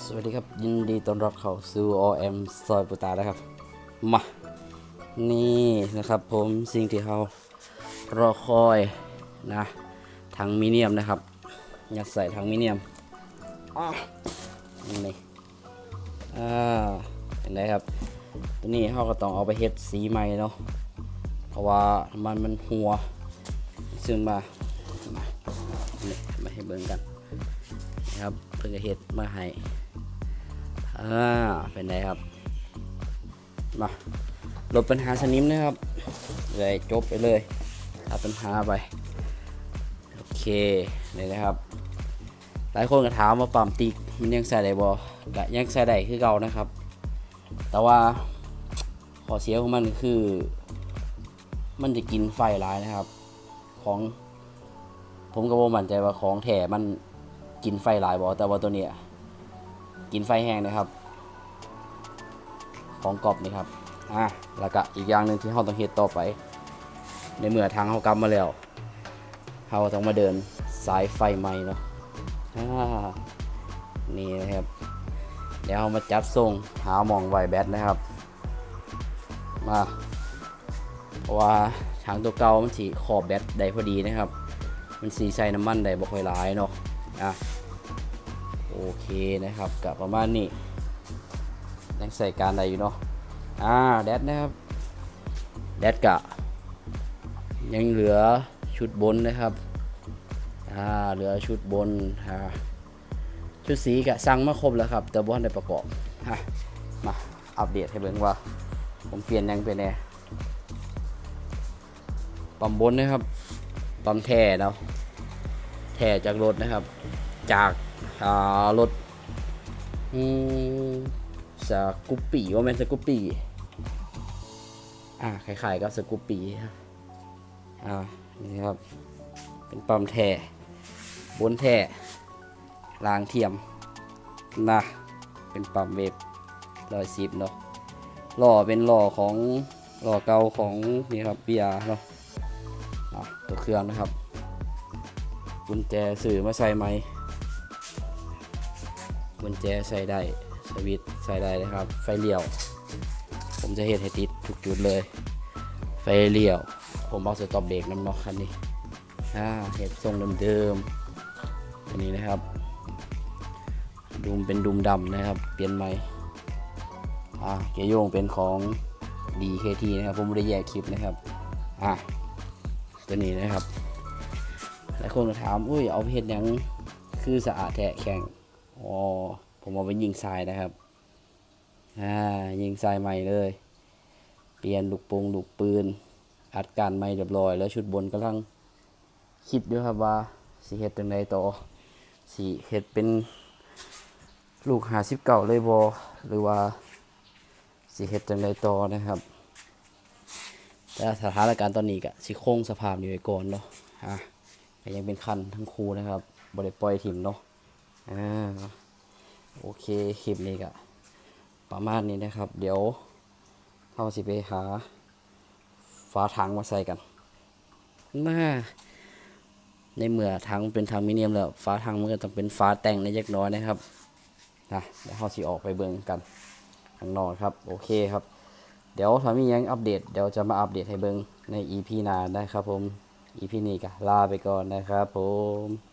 สวัสดีครับ ยินดีต้อนรับเข้าสู่ OM ซอยปุตานะครับ มา นี่นะครับผมสิ่งที่เรารอคอยนะถังมิเนียมนะครับ อยัดใส่ถังมิเนียมอ้าวนี่อ่าเห็นไหมครับ ตัวนี้เราก็ต้องเอาไปเฮ็ดสีใหม่เนาะเพราะว่ามันมันหัวซึ่งมามามาให้เบิ่งกันนะครับเพิ่งจะเฮ็ดมาให้ อ่าเป็นไงครับ มาลบปัญหาสนิมนะครับเลยจบไปเลยตัดปัญหาไป โอเคนี่นะครับ หลายคนก็ถามว่าปั๊มติกมันยังใส่ได้บ่ยังใส่ได้คือเก่านะครับ แต่ว่าข้อเสียของมันคือ มันจะกินไฟหลายนะครับ ของ ผมก็บ่มั่นใจว่าของแท้มันกินไฟหลายบอแต่ว่าตัวเนี้ย กินไฟแห้งนะครับ ของกรอบนี่ครับอะแล้วก็อีกอย่างหนึ่งที่เราต้องเฮ็ดต่อไป ในเมื่อทางเขากำมาแล้วเราต้องมาเดินสายไฟใหม่เนาะอ่านี่นะครับ เดี๋ยวเรามาจัดทรงหามองไวแบตนะครับ มาเพราะว่าทางตัวเก่ามันสีขอบแบตได้พอดีนะครับ มันสีใส่น้ำมันได้บ่ค่อยหลายเนาะอะ โอเคนะครับกับประมาณนี้ยังใส่การได้อยู่เนาะอ่าแดดนะครับแดดกะ ยังเหลือชุดบนนะครับอ่าเหลือชุดบนอ่าชุดสีกะสั่งมาครบแล้วครับ แต่บ่ทันได้ประกอบฮะมาอัปเดตให้เบิ่งว่า ผมเปลี่ยนยังเป็นไงปั๊มบนนะครับปั๊มแท่เนาะแถจากรถนะครับ จาก อ่ารถอืมสกูปปี้ว่าแมนสกูปปี้อ่าคล้ายๆกับสกูปปี้อ่านี่ครับ เป็นปั๊มแท่บนแท่รางเทียมนะเป็นปั๊มเวฟร้อยสิบเนาะล้อเป็นล้อของล้อเก่าของนี่ครับปียเนาะะตัวเครื่องนะครับกุญแจสื่อมาใส่ไหม กุญแจใส่ได้สวิตใส่ได้นะครับ ไฟเลี้ยว ผมจะเห็นให้ติดทุกจุดเลย ไฟเลี้ยว ผมเอาสต็อปเบรกน้ำนอกคันนี้อ่าเห็ดทรงเดิมๆอันนี้นะครับ ดุมเป็นดุมดำนะครับ เปลี่ยนใหม่อ่าเกียร์โยงเป็นของ DKT นะครับ ผมไม่ได้แยกคลิปนะครับอ่าตัวนี้นะครับหลายคนถาม อุ้ยเอาเห็ดหยังคือสะอาดแทะแข็ง อ๋อ ผมเอาไปยิงทรายนะครับ อ่า ยิงทรายใหม่เลย เปลี่ยนลูกปงลูกปืน อัดการใหม่เรียบร้อย แล้วชุดบนกำลังคิดด้วยครับว่าสีเฮ็ดจังไดต่อสีเฮ็ดเป็นลูกหาสิบเก่าเลยบอหรือว่าสีเฮ็ดจังไดต่อนะครับ แต่สถานการณ์ตอนนี้ก็สิคงสภาพนี้ไว้ก่อนเนาะอะยังเป็นคันทั้งคู่นะครับบริปล่อยถิ่มเนาะ อ่าโอเคคลิปนี้ก็ประมาณนี้นะครับ เดี๋ยวเราสิไปหาฝาถังมาใส่กันมาในเมื่อถังเป็นถังมิเนียมแล้วฝาถังมันก็ต้องเป็นฝาแต่งในยักน้อยนะครับนะเดี๋ยวเราสิออกไปเบิ่งกันข้างนอกครับโอเคครับ เดี๋ยวถ้ามียังอัปเดตเดี๋ยวจะมาอัปเดตให้เบิ่งใน EP หน้าได้ครับผม EP นี้ก็ลาไปก่อนนะครับผม